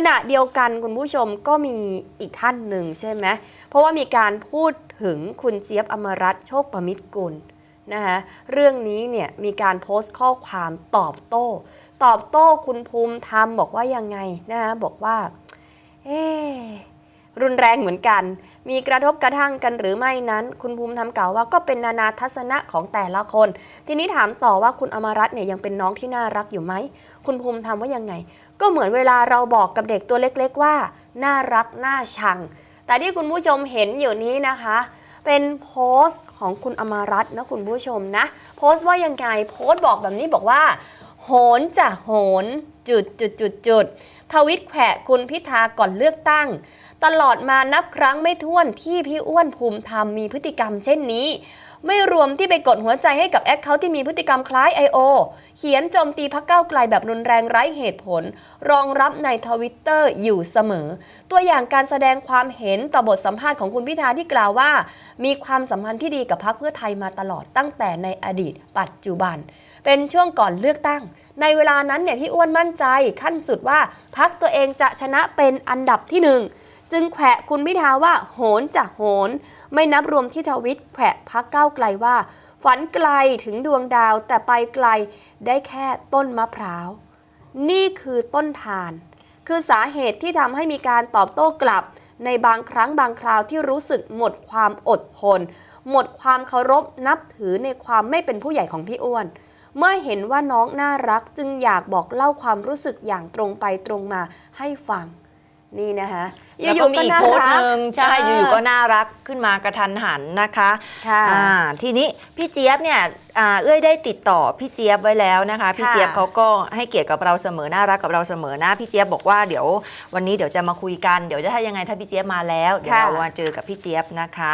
ขณะเดียวกันคุณผู้ชมก็มีอีกท่านหนึ่งใช่ไหมเพราะว่ามีการพูดถึงคุณเจี๊ยบอมรัตโชคประมิตรกุลนะคะเรื่องนี้เนี่ยมีการโพสต์ข้อความตอบโต้ ตอบโต้คุณภูมิธรรมบอกว่ายังไงนะคะบอกว่า เอ๊รุนแรงเหมือนกัน มีกระทบกระทั่งกันหรือไม่นั้น คุณภูมิธรรมกล่าวว่าก็เป็นนานาทัศนะของแต่ละคน ทีนี้ถามต่อว่าคุณอมรัตเนี่ยยังเป็นน้องที่น่ารักอยู่ไหม คุณภูมิธรรมว่ายังไง ก็เหมือนเวลาเราบอกกับเด็กตัวเล็กๆว่า น่ารักน่าชัง แต่ที่คุณผู้ชมเห็นอยู่นี้นะคะ เป็นโพสต์ของคุณอมรัตน์นะคุณผู้ชมนะ โพสต์ว่ายังไงโพสต์บอกแบบนี้บอกว่า โหนจะโหนจุดจุดจุดจุดทวิตแขวะคุณพิธาก่อนเลือกตั้ง ตลอดมานับครั้งไม่ถ้วนที่พี่อ้วนภูมิธรรมมีพฤติกรรมเช่นนี้ ไม่รวมที่ไปกดหัวใจให้กับแอคเคาท์ที่มีพฤติกรรมคล้าย I.O. เขียนโจมตีพักเก้าไกลแบบรุนแรงไร้เหตุผล รองรับในทวิตเตอร์อยู่เสมอ ตัวอย่างการแสดงความเห็นต่อบทสัมภาษณ์ของคุณพิธาที่กล่าวว่า มีความสัมพันธ์ที่ดีกับพรรคเพื่อไทยมาตลอดตั้งแต่ในอดีต ปัจจุบัน เป็นช่วงก่อนเลือกตั้งในเวลานั้นเนี่ยพี่อ้วนมั่นใจขั้นสุดว่าพักตัวเองจะชนะเป็นอันดับที่หนึ่ง จึงแขวะคุณพิธาว่าโหนจะโหน ไม่นับรวมที่ทวิตแขวะพักเก้าไกลว่า ฝันไกลถึงดวงดาวแต่ไปไกลได้แค่ต้นมะพร้าว นี่คือต้นทาน คือสาเหตุที่ทำให้มีการตอบโต้กลับ ในบางครั้งบางคราวที่รู้สึกหมดความอดทน หมดความเคารพนับถือในความไม่เป็นผู้ใหญ่ของพี่อ้วนเมื่อเห็นว่าน้องน่ารักจึงอยากบอกเล่าความรู้สึกอย่างตรงไปตรงมาให้ฟัง นี่นะคะแล้วก็มีอีกโพสต์หนึ่งใช่เอยู่ๆก็น่ารักขึ้นมากระทันหันนะคะค่ะ อ่าทีนี้พี่เจี๊ยบเนี่ยอ่าเอ้ยได้ติดต่อพี่เจี๊ยบไว้แล้วนะคะ พี่เจี๊ยบเขาก็ให้เกียรติกับเราเสมอน่ารักกับเราเสมอนะพี่เจี๊ยบบอกว่าเดี๋ยววันนี้เดี๋ยวจะมาคุยกันเดี๋ยวถ้ายังไงถ้าพี่เจี๊ยบมาแล้วเดี๋ยวค่ะ เรามาเจอกับพี่เจี๊ยบนะคะ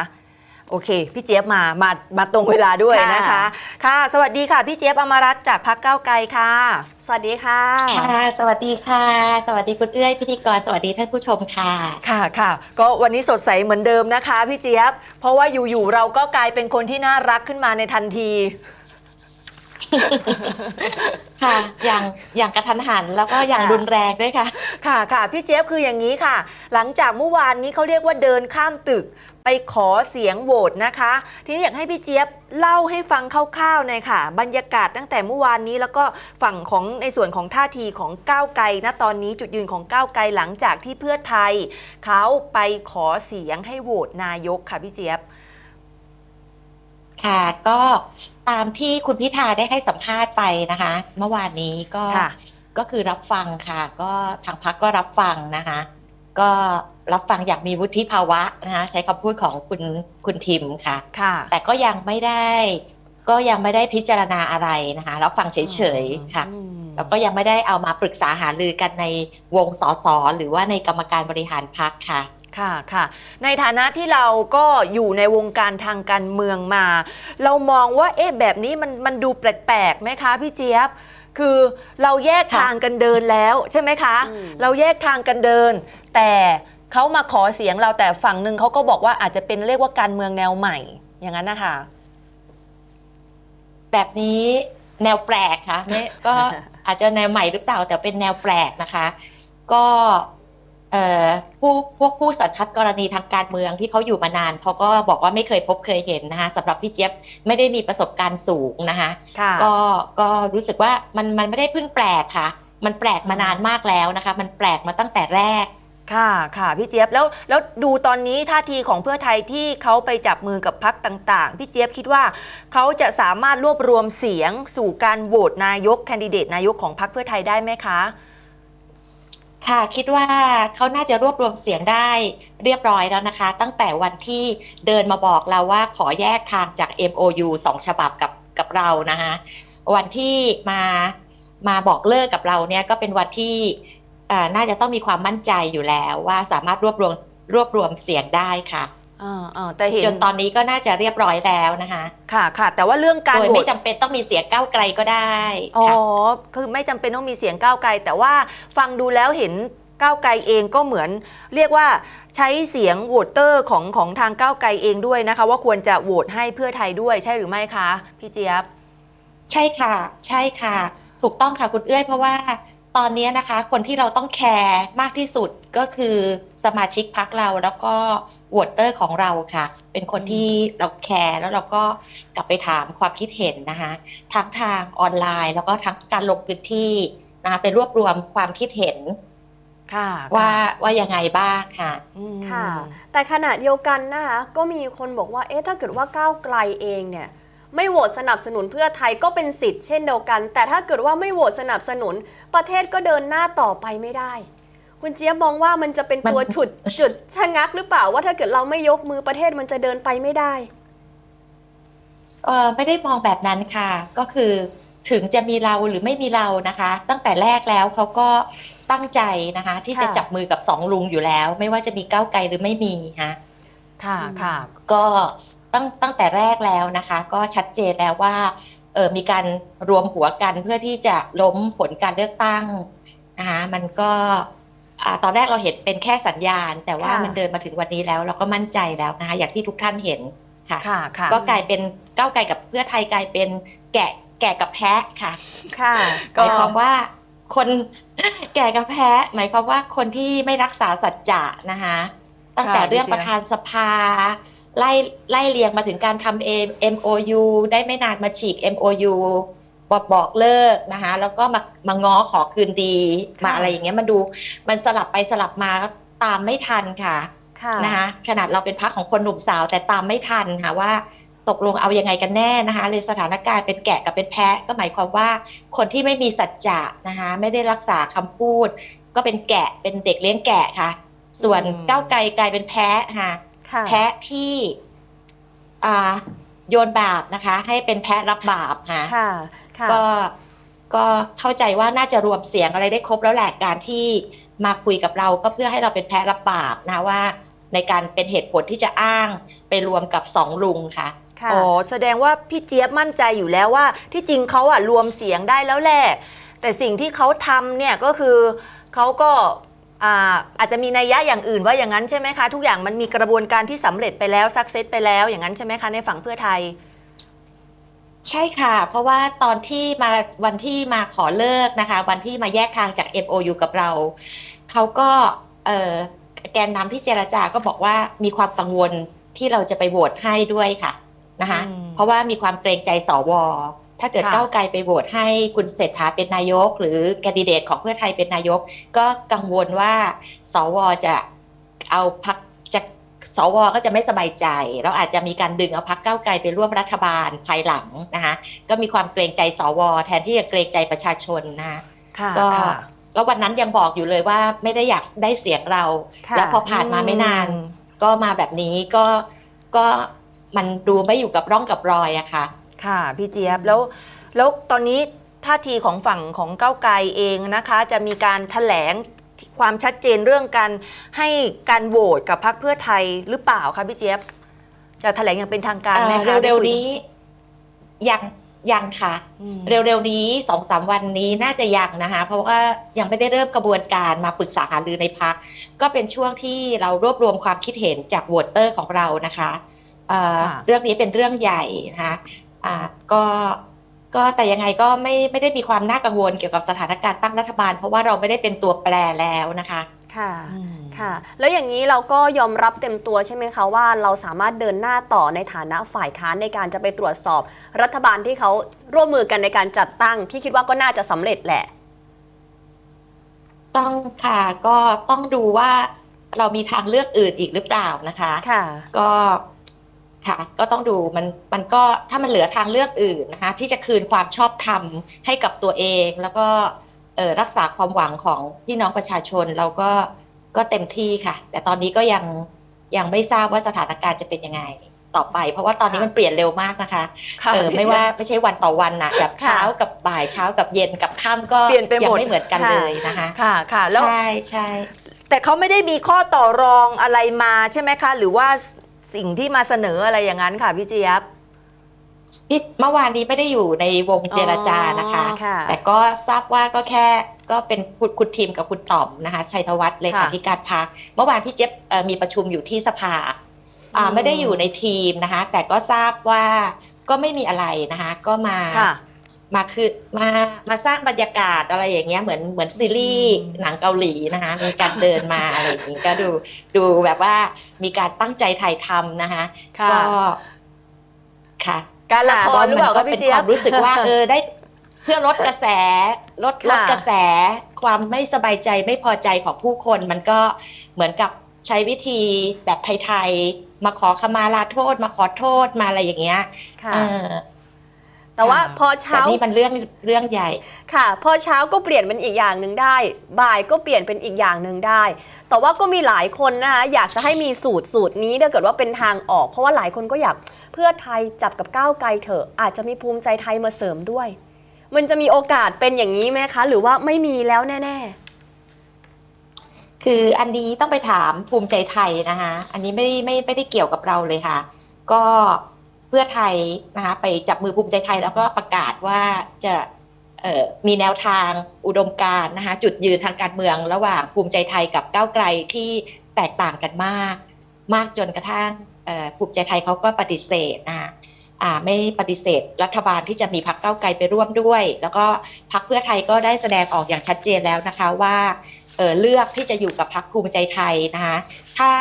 โอเค พี่เจี๊ยบมามามาตรงเวลาด้วยนะคะ ค่ะ สวัสดีค่ะ พี่เจี๊ยบอมรัตน์จากพักเก้าวไกลค่ะ สวัสดีค่ะ ค่ะ สวัสดีค่ะ สวัสดีคุณเอื้อยพิธีกร สวัสดีท่านผู้ชมค่ะ ค่ะค่ะ ก็วันนี้สดใสเหมือนเดิมนะคะ พี่เจี๊ยบ เพราะว่าอยู่ๆเราก็กลายเป็นคนที่น่ารักขึ้นมาในทันทีค่ะอย่างอย่างกระทันหันแล้วก็อย่างค่ะรุนแรงด้วยค่ะ ค่ะค่ะพี่เจี๊ยบคืออย่างนี้ค่ะ หลังจากเมื่อวานนี้เขาเรียกว่าเดินข้ามตึก ไปขอเสียงโหวตนะคะ ทีนี้อยากให้พี่เจี๊ยบเล่าให้ฟังคร่าวๆหน่อยค่ะ บรรยากาศตั้งแต่เมื่อวานนี้ แล้วก็ฝั่งของในส่วนของท่าทีของก้าวไกลณตอนนี้จุดยืนของก้าวไกลหลังจากที่เพื่อไทยเขาไปขอเสียงให้โหวตนายกค่ะพี่เจี๊ยบค่ะก็ตามที่คุณพิธาได้ให้สัมภาษณ์ไปนะคะ เมื่อวานนี้ก็ค่ะก็คือรับฟังค่ะ ก็ทางพักก็รับฟังนะคะ ก็รับฟังอย่างมีวุฒิภาวะนะคะใช้คำพูดของคุณคุณทิมค่ะ ค่ะแต่ก็ยังไม่ได้ ก็ยังไม่ได้พิจารณาอะไรนะคะรับฟังเฉยๆค่ะ อืมแล้วก็ยังไม่ได้เอามาปรึกษาหารือกันในวงสสหรือว่าในกรรมการบริหารพักค่ะ ค่ะค่ะ ในฐานะที่เราก็อยู่ในวงการทางการเมืองมา เรามองว่าเอ๊ะแบบนี้มันมันดูแปลกๆไหมคะพี่เจี๊ยบ คือเราแยกค่ะทางกันเดินแล้วใช่ไหมคะอืมเราแยกทางกันเดิน แต่เขามาขอเสียงเราแต่ฝั่งหนึ่งเขาก็บอกว่าอาจจะเป็นเรียกว่าการเมืองแนวใหม่ อย่างนั้นนะคะ แบบนี้แนวแปลกค่ะไม่ก็อาจจะแนวใหม่หรือเปล่าแต่เป็นแนวแปลกนะคะ ก็เอ่อ ผู้พวกผู้สันทัดกรณีทางการเมืองที่เขาอยู่มานานเขาก็บอกว่าไม่เคยพบเคยเห็นนะคะสำหรับพี่เจี๊ยบไม่ได้มีประสบการณ์สูงนะคะค่ะก็ก็รู้สึกว่ามันมันไม่ได้เพิ่งแปลกค่ะ มันแปลกมานานมากแล้วนะคะ มันแปลกมาตั้งแต่แรกค่ะค่ะพี่เจี๊ยบแล้วแล้วดูตอนนี้ท่าทีของเพื่อไทยที่เขาไปจับมือกับพักต่าง ๆ พี่เจี๊ยบคิดว่าเขาจะสามารถรวบรวมเสียงสู่การโหวตนายกแคนดิเดตนายกของพักเพื่อไทยได้ไหมคะ ค่ะคิดว่าเขาน่าจะรวบรวมเสียงได้เรียบร้อยแล้วนะคะ ตั้งแต่วันที่เดินมาบอกเราว่าขอแยกทางจาก MOU สองฉบับกับกับเรานะคะวันที่มามาบอกเลิกกับเราเนี่ยก็เป็นวันที่อ่าน่าจะต้องมีความมั่นใจอยู่แล้วว่าสามารถรวบรวมรวบรวมเสียงได้ค่ะ อ่าอ่าแต่เห็นจนตอนนี้ก็น่าจะเรียบร้อยแล้วนะคะ ค่ะค่ะ แต่ว่าเรื่องการโดยโหวไม่ตจำเป็นต้องมีเสียงก้าวไกลก็ได้อ๋อค่ะคือไม่จำเป็นต้องมีเสียงก้าวไกล แต่ว่าฟังดูแล้วเห็นก้าวไกลเองก็เหมือน เรียกว่าใช้เสียงโหวตเตอร์ของของทางก้าวไกลเองด้วยนะคะ ว่าควรจะโหวตให้เพื่อไทยด้วยใช่หรือไม่คะพี่เจี๊ยบ ใช่ค่ะ ใช่ค่ะ ถูกต้องค่ะคุณเอื้อยเพราะว่าตอนนี้นะคะ คนที่เราต้องแคร์มากที่สุดก็คือสมาชิกพักเราแล้วก็ วอเตอร์ของเราค่ะ เป็นคนที่เราแคร์แล้วเราก็กลับไปถามความคิดเห็นนะคะทั้งทางออนไลน์ แล้วก็ทั้งการลงพื้นที่นะคะไปรวบรวมความคิดเห็นค่ะว่าว่ายังไงบ้างค่ะอืมค่ะ แต่ขณะเดียวกันนะคะก็มีคนบอกว่าเอ๊ะถ้าเกิดว่าก้าวไกลเองเนี่ยไม่โหวตสนับสนุนเพื่อไทยก็เป็นสิทธิ์เช่นเดียวกัน แต่ถ้าเกิดว่าไม่โหวตสนับสนุนประเทศก็เดินหน้าต่อไปไม่ได้ คุณเจี๊ยบมองว่ามันจะเป็นตัวมันฉุดจุดชะงักหรือเปล่าว่าถ้าเกิดเราไม่ยกมือประเทศมันจะเดินไปไม่ได้เออไม่ได้มองแบบนั้นค่ะ ก็คือถึงจะมีเราหรือไม่มีเรานะคะ ตั้งแต่แรกแล้วเขาก็ตั้งใจนะคะ ที่จะค่ะจับมือกับสองลุงอยู่แล้ว ไม่ว่าจะมีก้าวไกลหรือไม่มีฮะค่ะค่ะก็ตั้งตั้งแต่แรกแล้วนะคะ ก็ชัดเจนแล้วว่าเออมีการรวมหัวกันเพื่อที่จะล้มผลการเลือกตั้งนะคะมันก็อ่า ตอนแรกเราเห็นเป็นแค่สัญญาณ แต่ว่าค่ะมันเดินมาถึงวันนี้แล้ว เราก็มั่นใจแล้วนะคะอย่างที่ทุกท่านเห็นค่ะค่ะค่ะ ก็กลายเป็นก้าวไกลกับเพื่อไทยกลายเป็นแกะแกะกับแพะค่ะ ค่ะหมายความว่าคนแก่กับแพ้หมายความว่าคนที่ไม่รักษาสัจจะนะคะตั้งแต่ค่ะเรื่องพี่ประเจี๊ยบธานสภา ไล่ไล่เรียงมาถึงการทำ M- MOU ได้ไม่นานมาฉีก MOU บอกบอกเลิกนะคะ แล้วก็มามาง้อขอคืนดีมาค่ะอะไรอย่างเงี้ยมันดูมันสลับไปสลับมาตามไม่ทันค่ะค่ะนะคะขนาดเราเป็นพักของคนหนุ่มสาวแต่ตามไม่ทันค่ะว่าตกลงเอายังไงกันแน่นะคะเลยสถานการณ์เป็นแกะกับเป็นแพะ ก็หมายความว่าคนที่ไม่มีสัจจะนะคะไม่ได้รักษาคำพูด ก็เป็นแกะเป็นเด็กเลี้ยงแกะค่ะ ส่วนอืมก้าวไกลกลายเป็นแพะค่ะค่ะแพะที่อ่าโยนบาปนะคะ ให้เป็นแพะรับบาปค่ะค่ะค่ะ ก็ก็เข้าใจว่าน่าจะรวมเสียงอะไรได้ครบแล้วแหละการที่มาคุยกับเราก็เพื่อให้เราเป็นแพ้รับบาปนะว่า ในการเป็นเหตุผลที่จะอ้างไปรวมกับสองลุงค่ะค่ะอ๋อแสดงว่าพี่เจี๊ยบมั่นใจอยู่แล้วว่า ที่จริงเขาอะรวมเสียงได้แล้วแหละแต่สิ่งที่เขาทำเนี่ยก็คือเขาก็อ่าอาจจะมีนัยยะอย่างอื่นว่าอย่างนั้นใช่ไหมคะ ทุกอย่างมันมีกระบวนการที่สำเร็จไปแล้วสักเซสไปแล้วอย่างนั้นใช่ไหมคะในฝั่งเพื่อไทย ใช่ค่ะ เพราะว่าตอนที่มาวันที่มาขอเลิกนะคะ วันที่มาแยกทางจาก MOU กับเรา เขาก็เอ่อแกนนำที่เจรจาก็บอกว่ามีความกังวลที่เราจะไปโหวตให้ด้วยค่ะนะคะอืมเพราะว่ามีความเกรงใจสวถ้าเกิดค่ะก้าวไกลไปโหวตให้คุณเศรษฐาเป็นนายก หรือแคนดิเดตของเพื่อไทยเป็นนายก ก็กังวลว่าสวจะเอาพักจะ สวก็จะไม่สบายใจแล้วอาจจะมีการดึงเอาพักก้าวไกลไปร่วมรัฐบาลภายหลังนะคะก็มีความเกรงใจสว แทนที่จะเกรงใจประชาชนนะคะค่ะก็ค่ะแล้ววันนั้นยังบอกอยู่เลยว่าไม่ได้อยากได้เสียงเราค่ะแล้วพอผ่านมาไม่นานอืมก็มาแบบนี้ก็ก็มันดูไม่อยู่กับร่องกับรอยอะค่ะ ค่ะ พี่เจี๊ยบแล้วแล้วตอนนี้ท่าทีของฝั่งของก้าวไกลเองนะคะ จะมีการแถลง ความชัดเจนเรื่องการให้การโหวตกับพรรคเพื่อไทยหรือเปล่าคะพี่เจี๊ยบ จะแถลงอย่างเป็นทางการไหมเอ่อคะเร็วได้คุยๆนี้ยังยังค่ะอืมเร็วๆนี้สองสามวันนี้น่าจะยังนะคะ เพราะว่ายังไม่ได้เริ่มกระบวนการมาปรึกษาหารือในพัก ก็เป็นช่วงที่เรารวบรวมความคิดเห็นจากโหวตเตอร์ของเรานะคะเอ่อค่ะเรื่องนี้เป็นเรื่องใหญ่นะคะอ่าก็ ก็แต่ยังไงก็ไม่ไม่ได้มีความน่ากังวลเกี่ยวกับสถานการณ์ตั้งรัฐบาล เพราะว่าเราไม่ได้เป็นตัวแปรแล้วนะคะค่ะอืมค่ะ แล้วอย่างนี้เราก็ยอมรับเต็มตัวใช่ไหมคะว่าเราสามารถเดินหน้าต่อในฐานะฝ่ายค้านในการจะไปตรวจสอบ รัฐบาลที่เขาร่วมมือกันในการจัดตั้งที่คิดว่าก็น่าจะสำเร็จแหละ ต้องค่ะก็ต้องดูว่าเรามีทางเลือกอื่นอีกหรือเปล่านะคะ ค่ะ ก็ ค่ะก็ต้องดูมันมันก็ถ้ามันเหลือทางเลือกอื่นนะคะ ที่จะคืนความชอบธรรมให้กับตัวเอง แล้วก็เอ่อรักษาความหวังของพี่น้องประชาชนเราก็ก็เต็มที่ค่ะ แต่ตอนนี้ก็ยังยังไม่ทราบว่าสถานการณ์จะเป็นยังไงต่อไป เพราะว่าตอนนี้ค่ะมันเปลี่ยนเร็วมากนะคะค่ะเออพี่ไม่เจี๊ยบว่าไม่ใช่วันต่อวันนะแบบค่ะเช้ากับบ่ายเช้ากับเย็นกับค่ำก็เปลี่ยนไปหมดยังไม่เหมือนกันค่ะเลยนะคะค่ะค่ะแล้วใช่ใช่แต่เขาไม่ได้มีข้อต่อรองอะไรมาใช่ไหมคะ หรือว่า สิ่งที่มาเสนออะไรอย่างนั้นค่ะพี่เจี๊ยบ พี่เมื่อวานนี้ไม่ได้อยู่ในวงเจรจานะคะ อ๋อค่ะ แต่ก็ทราบว่าก็แค่ก็เป็นคุณคุณทีมกับคุณต่อมนะคะชัยธวัฒน์เลขาค่ะธิการพักเมื่อวานพี่เจี๊ยบเอ่อมีประชุมอยู่ที่สภาอ่าอืมไม่ได้อยู่ในทีมนะคะ แต่ก็ทราบว่าก็ไม่มีอะไรนะคะ ก็มา ค่ะ มาคือมามาสร้างบรรยากาศอะไรอย่างเงี้ยเหมือนเหมือนซีรีส์อืมหนังเกาหลีนะคะมีการเดินมาอะไรอย่างงี้ก็ดูดูแบบว่ามีการตั้งใจถ่ายทำนะคะค่ะก็ค่ะการละครหรือเปล่าก็คะเป็นพี่เจี๊คยบวามรู้สึกว่าเออได้เพื่อลดกระแสลดค่ะลดกระแสความไม่สบายใจไม่พอใจของผู้คน มันก็เหมือนกับใช้วิธีแบบไทยๆมาขอขมาลาโทษ มาขอโทษมาอะไรอย่างเงี้ยค่ะเออ แต่ว่าค่ะพอแต่เช้านี่มันเรื่องเรื่องใหญ่ค่ะ พอเช้าก็เปลี่ยนเป็นอีกอย่างหนึ่งได้ บ่ายก็เปลี่ยนเป็นอีกอย่างหนึ่งได้ แต่ว่าก็มีหลายคนนะคะอยากจะให้มีสูตรสูตรนี้ถ้าเกิดว่าเป็นทางออก เพราะว่าหลายคนก็อยากเพื่อไทยจับกับก้าวไกลเถอะ อาจจะมีภูมิใจไทยมาเสริมด้วย มันจะมีโอกาสเป็นอย่างนี้ไหมคะ หรือว่าไม่มีแล้วแน่คืออันนี้ต้องไปถามภูมิใจไทยนะคะ อันนี้ไม่ไม่ไม่ได้เกี่ยวกับเราเลยค่ะ ก็เพื่อไทยนะคะไปจับมือภูมิใจไทยแล้วก็ประกาศว่าจะมีแนวทางอุดมการนะคะจุดยืนทางการเมืองระหว่างภูมิใจไทยกับก้าวไกลที่แตกต่างกันมาก มากจนกระทั่งภูมิใจไทยเขาก็ปฏิเสธนะคะไม่ปฏิเสธ รัฐบาลที่จะมีพรรคก้าวไกลไปร่วมด้วย แล้วก็พรรคเพื่อไทยก็ได้แสดงออกอย่างชัดเจนแล้วนะคะว่าเเลือกที่จะอยู่กับพรรคภูมิใจไทยนะคะถ้า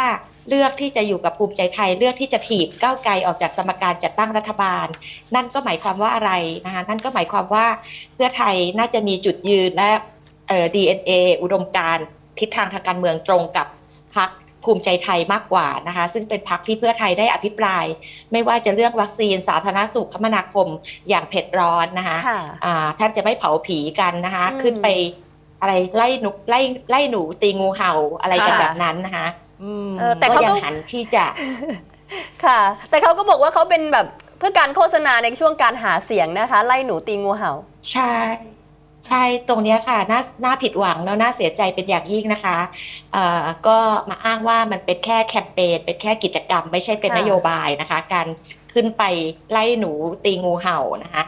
เลือกที่จะอยู่กับภูมิใจไทย เลือกที่จะถีบก้าวไกลออกจากสมการจัดตั้งรัฐบาล นั่นก็หมายความว่าอะไรนะคะนั่นก็หมายความว่าเพื่อไทยน่าจะมีจุดยืนและเอ่อ DNA อุดมการณ์ทิศทางทางการเมืองตรงกับพรรคภูมิใจไทยมากกว่านะคะ ซึ่งเป็นพรรคที่เพื่อไทยได้อภิปราย ไม่ว่าจะเรื่องวัคซีนสาธารณสุขคมนาคมอย่างเผ็ดร้อนนะคะๆค่ะอ่าแทบจะไม่เผาผีกันนะคะอืมขึ้นไปอะไรไล่หนูไล่ไล่หนูตีงูเห่าอะไรกันค่ะแบบนั้นนะคะอืม เออแต่เขายัก็หันที่จะ ค่ะ แต่เขาก็บอกว่าเขาเป็นแบบเพื่อการโฆษณาในช่วงการหาเสียงนะคะ ไล่หนูตีงูเห่า ใช่ ใช่ตรงเนี้ยค่ะน่าน่าผิดหวังแล้วน่าเสียใจเป็นอย่างยิ่งนะคะเอ่อก็มาอ้างว่ามันเป็นแค่แคมเปญเป็นแค่กิจกรรม ไม่ใช่เป็นค่ะ นโยบายนะคะ การขึ้นไปไล่หนูตีงูเห่านะคะ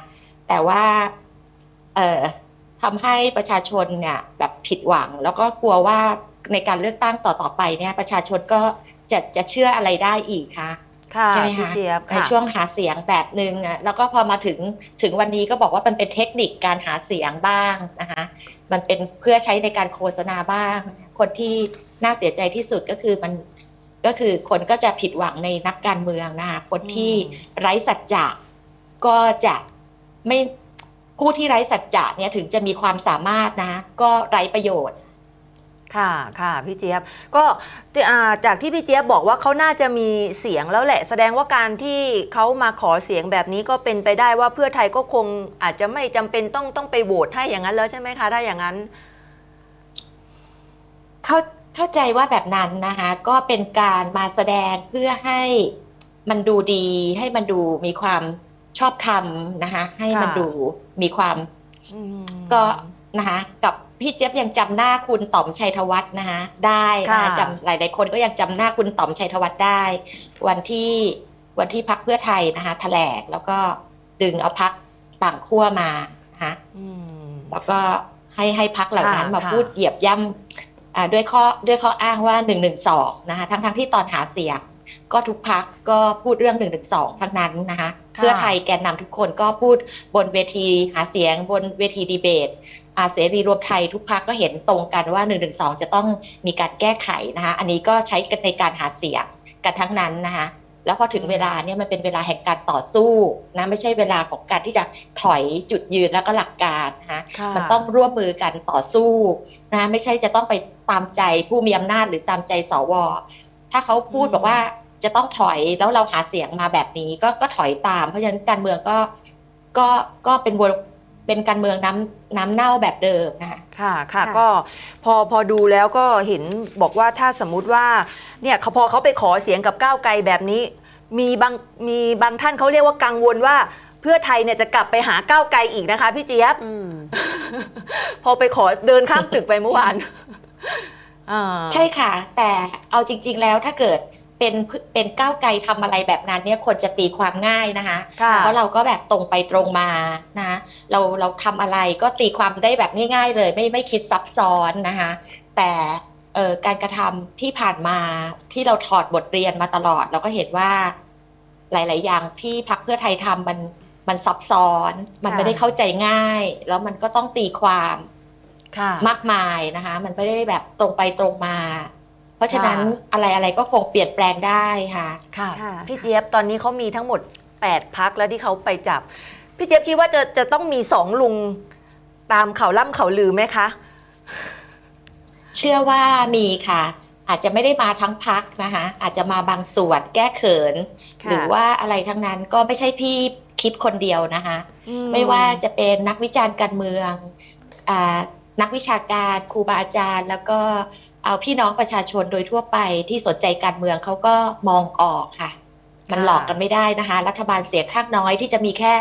แต่ว่าเอ่อทำให้ประชาชนเนี่ยแบบผิดหวัง แล้วก็กลัวว่า ในการเลือกตั้งต่อๆไปเนี่ยประชาชนก็จะจะเชื่ออะไรได้อีกคะค่ะใช่ไหมพี่คะเจี๊ยบในค่ะช่วงหาเสียงแบบหนึ่งอะแล้วก็พอมาถึงถึงวันนี้ก็บอกว่ามันเป็นเทคนิคการหาเสียงบ้างนะคะมันเป็นเพื่อใช้ในการโฆษณาบ้าง คนที่น่าเสียใจที่สุดก็คือมันก็คือคนก็จะผิดหวังในนักการเมืองนะคะคนที่อืมไร้สัจจะก็จะไม่ผู้ที่ไร้สัจจะเนี่ยถึงจะมีความสามารถนะก็ไร้ประโยชน์ ค่ะค่ะพี่เจี๊ยบก็อ่าจากที่พี่เจี๊ยบบอกว่าเขาน่าจะมีเสียงแล้วแหละ แสดงว่าการที่เขามาขอเสียงแบบนี้ก็เป็นไปได้ว่าเพื่อไทยก็คงอาจจะไม่จำเป็นต้องต้องไปโหวตให้อย่างนั้นแล้วใช่ไหมคะถ้าอย่างนั้น เข้าเข้าใจว่าแบบนั้นนะคะก็เป็นการมาแสดงเพื่อให้มันดูดี ให้มันดูมีความชอบธรรมนะคะให้มันค่ะดูมีความอืมก็นะคะกับ พี่เจี๊ยบยังจำหน้าคุณต๋อมชัยธวัฒน์นะคะได้นะคะค่ะจำหลายๆคนก็ยังจำหน้าคุณต๋อมชัยธวัฒน์ได้ วันที่วันที่พักเพื่อไทยนะคะแถลงแล้วก็ดึงเอาพักต่างขั้วมานะคะอืมแล้วก็ให้ให้พักเหล่านั้นค่ะมาค่ะพูดเหยียบย่ำอ่าด้วยข้อด้วยข้ออ้างว่า1นึนะคะทั้งทั้งที่ตอนหาเสียงก็ทุกพักก็พูดเรื่อง1นึทั้งนั้นนะคะ เพื่อไทยแกนนำทุกคนก็พูดบนเวทีหาเสียงบนเวทีดีเบต อาเสรีรวมไทยทุกพักก็เห็นตรงกันว่า1นึจะต้องมีการแก้ไขนะคะอันนี้ก็ใช้กันในการหาเสียงกันทั้งนั้นนะคะแล้วพอถึงเวลาเนี่ยมันเป็นเวลาแห่งการต่อสู้นะไม่ใช่เวลาของการที่จะถอยจุดยืนแล้วก็หลักการนะคะค่ะมันต้องร่วมมือกันต่อสู้นะไม่ใช่จะต้องไปตามใจผู้มีอำนาจหรือตามใจสว ถ้าเขาพูดอืมบอกว่าจะต้องถอยแล้วเราหาเสียงมาแบบนี้ก็ก็ถอยตาม เพราะฉะนั้นการเมืองก็ก็ก็เป็นวน เป็นการเมืองน้ำน้ำเน่าแบบเดิมนะคะ ค่ะค่ะค่ะ ก็พอพอดูแล้วก็เห็นบอกว่าถ้าสมมุติว่าเนี่ยเขาพอเขาไปขอเสียงกับก้าวไกลแบบนี้ มีบางมีบางท่านเขาเรียกว่ากังวลว่า เพื่อไทยเนี่ยจะกลับไปหาก้าวไกลอีกนะคะพี่เจี๊ยบ อืม พอไปขอเดินข้ามตึกไปเมื่อวานอ่า ใช่ค่ะ แต่เอาจริง ๆ แล้วถ้าเกิด เป็นเป็นก้าวไกลทำอะไรแบบนั้นเนี่ยคนจะตีความง่ายนะคะค่ะเพราะเราก็แบบตรงไปตรงมานะเราเราทำอะไรก็ตีความได้แบบง่ายๆเลย ไม่ไม่คิดซับซ้อนนะคะแต่เอ่อการกระทำที่ผ่านมาที่เราถอดบทเรียนมาตลอด เราก็เห็นว่าหลาย ๆ อย่างที่พักเพื่อไทยทำมันมันซับซ้อน มันค่ะไม่ได้เข้าใจง่าย แล้วมันก็ต้องตีความค่ะมากมายนะคะ มันไม่ได้แบบตรงไปตรงมาเพ ราะฉะนั้นค่ะอะไรอะไรก็คงเปลี่ยนแปลงได้ค่ะ ค่ะ ค่ะ พี่เจี๊ยบตอนนี้เขามีทั้งหมด 8 พักแล้วที่เขาไปจับ พี่เจี๊ยบคิดว่าจะจะต้องมีสองลุงตามเขาล่ำเขาลือไหมคะ เชื่อว่ามีค่ะ อาจจะไม่ได้มาทั้งพักนะคะ อาจจะมาบางส่วนแก้เขิน ค่ะ หรือว่าอะไรทั้งนั้นก็ไม่ใช่พี่คิดคนเดียวนะคะ ไม่ว่าจะเป็นนักวิจารณ์การเมืองอานักวิชาการครูบาอาจารย์ แล้วก็ เอาพี่น้องประชาชนโดยทั่วไปที่สนใจการเมืองเขาก็มองออกค่ะ มันค่ะหลอกกันไม่ได้นะคะ รัฐบาลเสียงข้างน้อยที่จะมีแค่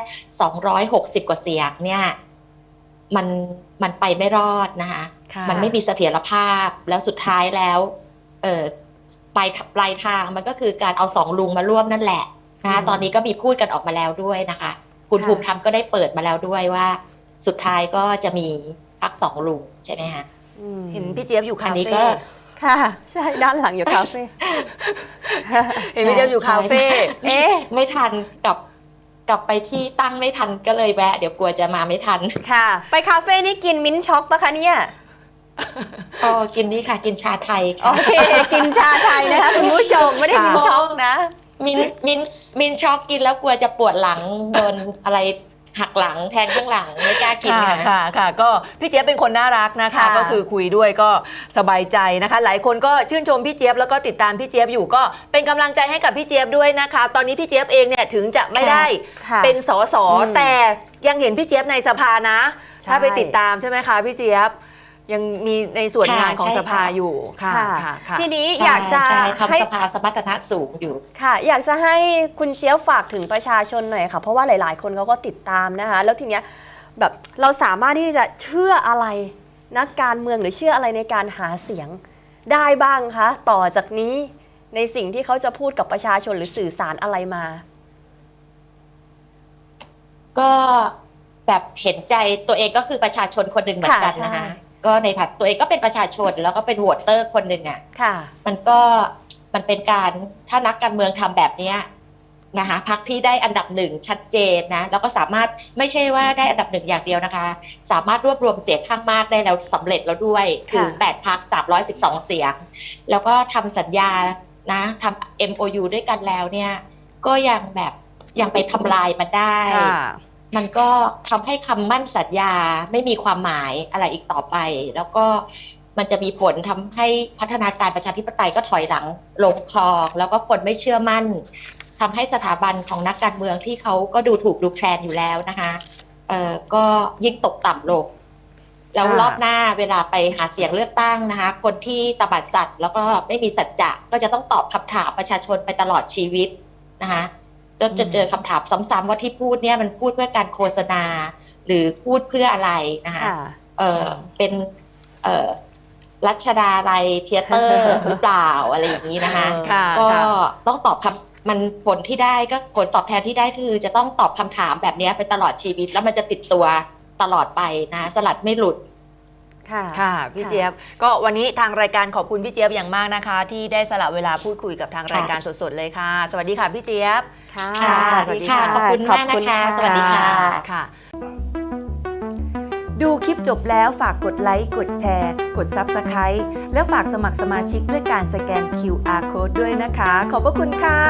260 กว่าเสียงเนี่ย มันมันไปไม่รอดนะคะค่ะมันไม่มีเสถียรภาพแล้วสุดท้ายแล้ว เออปลายปลายทางมันก็คือการเอาสองลุงมาร่วมนั่นแหละนะคะอืมตอนนี้ก็มีพูดกันออกมาแล้วด้วยนะคะ คุณค่ะภูมิธรรมก็ได้เปิดมาแล้วด้วยว่า สุดท้ายก็จะมีพักสองลุงใช่ไหมคะอืม เห็นพี่เจี๊ยบอยู่อัคานนี้เฟ่ก็ค่ะ ใช่ด้านหลังอยู่คาเฟ่ เห็นพี่เจี๊ยบอยู่คาเฟ่เอ๊ะ ไม่ทันกลับกลับไปที่ตั้งไม่ทันก็เลยแวะ เดี๋ยวกลัวจะมาไม่ทันค่ะ ไปคาเฟ่นี่กินมิ้นท์ช็อกปะคะเนี่ยก็กินนี่ค่ะ กินชาไทยโอค่ะ เค กินชาไทยนะคะคุณผู้ชมไม่ได้ค่ะมิ้นท์ช็อกนะ มินมินมินช็อกกินแล้วกลัวจะปวดหลังโดนอะไร หักหลังแทงข้างหลังไม่กล้ากินค่ะค่ะค่ะค่ะก็พี่เจี๊ยบเป็นคนน่ารักนะคะ ค่ะก็คือคุยด้วยก็สบายใจนะคะ หลายคนก็ชื่นชมพี่เจี๊ยบแล้วก็ติดตามพี่เจี๊ยบอยู่ก็เป็นกำลังใจให้กับพี่เจี๊ยบด้วยนะคะ ตอนนี้พี่เจี๊ยบเองเนี่ยถึงจะไม่ได้ค่ะเป็นสสอืมแต่ยังเห็นพี่เจี๊ยบในสภานะ ใช่ ถ้าไปติดตามใช่ไหมคะพี่เจี๊ยบ ยังมีในส่วนค่ะงานของใช่สภาค่ะอยู่ค่ะค่ะค่ะค่ะ ทีนี้ใช่อยากจะใช่ให้ทำสภาสมรรถนะสูงอยู่ค่ะ อยากจะให้คุณเจี๊ยบฝากถึงประชาชนหน่อยค่ะ เพราะว่าหลาย ๆ คนเขาก็ติดตามนะคะ แล้วทีเนี้ยแบบเราสามารถที่จะเชื่ออะไรนักการเมืองหรือเชื่ออะไรในการหาเสียงได้บ้างคะ ต่อจากนี้ในสิ่งที่เขาจะพูดกับประชาชนหรือสื่อสารอะไรมา ก็แบบเห็นใจตัวเองก็คือประชาชนคนหนึ่งเหมือนกันค่ะนะคะใช่ ก็ในฐานะตัวเองก็เป็นประชาชนแล้วก็เป็นโหวตเตอร์คนหนึ่งอะค่ะ มันก็มันเป็นการถ้านักการเมืองทำแบบเนี้ยนะคะพักที่ได้อันดับหนึ่งชัดเจนนะ แล้วก็สามารถไม่ใช่ว่าได้อันดับหนึ่งอย่างเดียวนะคะ สามารถรวบรวมเสียงข้างมากได้แล้วสำเร็จแล้วด้วยคือค่ะแปดพักสามร้อยสิบสองเสียง แล้วก็ทำสัญญานะทำ MOU ด้วยกันแล้วเนี่ย ก็ยังแบบยังไปทำลายมันได้ค่ะ มันก็ทำให้คำมั่นสัญญาไม่มีความหมายอะไรอีกต่อไป แล้วก็มันจะมีผลทำให้พัฒนาการประชาธิปไตยก็ถอยหลังลงคลองแล้วก็คนไม่เชื่อมั่นทำให้สถาบันของนักการเมืองที่เขาก็ดูถูกดูแคลนอยู่แล้วนะคะเอ่อก็ยิ่งตกต่ำลงแล้วรอบหน้าเวลาไปหาเสียงเลือกตั้งนะคะ คนที่ตบัดสัตว์แล้วก็ไม่มีสัจจะก็จะต้องตอบคำถามประชาชนไปตลอดชีวิตนะคะ จะจะเจอคำถามซ้ำๆว่าที่พูดเนี่ยมันพูดเพื่อการโฆษณา หรือพูดเพื่ออะไรนะคะค่ะเออเป็นเออรัชดาลัยเทเตอร์หรือเปล่าอะไรอย่างนี้นะคะค่ะก็ค่ะต้องตอบคำมันผลที่ได้ก็ผลตอบแทนที่ได้คือ จะต้องตอบคำถามแบบนี้ไปตลอดชีวิต แล้วมันจะติดตัวตลอดไปนะ สลัดไม่หลุดค่ะค่ะ พี่ค่ะเจี๊ยบก็วันนี้ทางรายการขอบคุณพี่เจี๊ยบอย่างมากนะคะ ที่ได้สละเวลาพูดคุยกับทางรายการสดๆเลยค่ะ สวัสดีค่ะพี่เจี๊ยบ ค่ะ ค่ะสวัสดีค่ะ ขอบคุณมากนะคะขอบสวัสดีค่ะค่ะ ดูคลิปจบแล้วฝากกดไลค์ กดแชร์ กด Subscribe และฝากสมัครสมาชิกด้วยการสแกน QR Code ด้วยนะคะ ขอบพระคุณค่ะ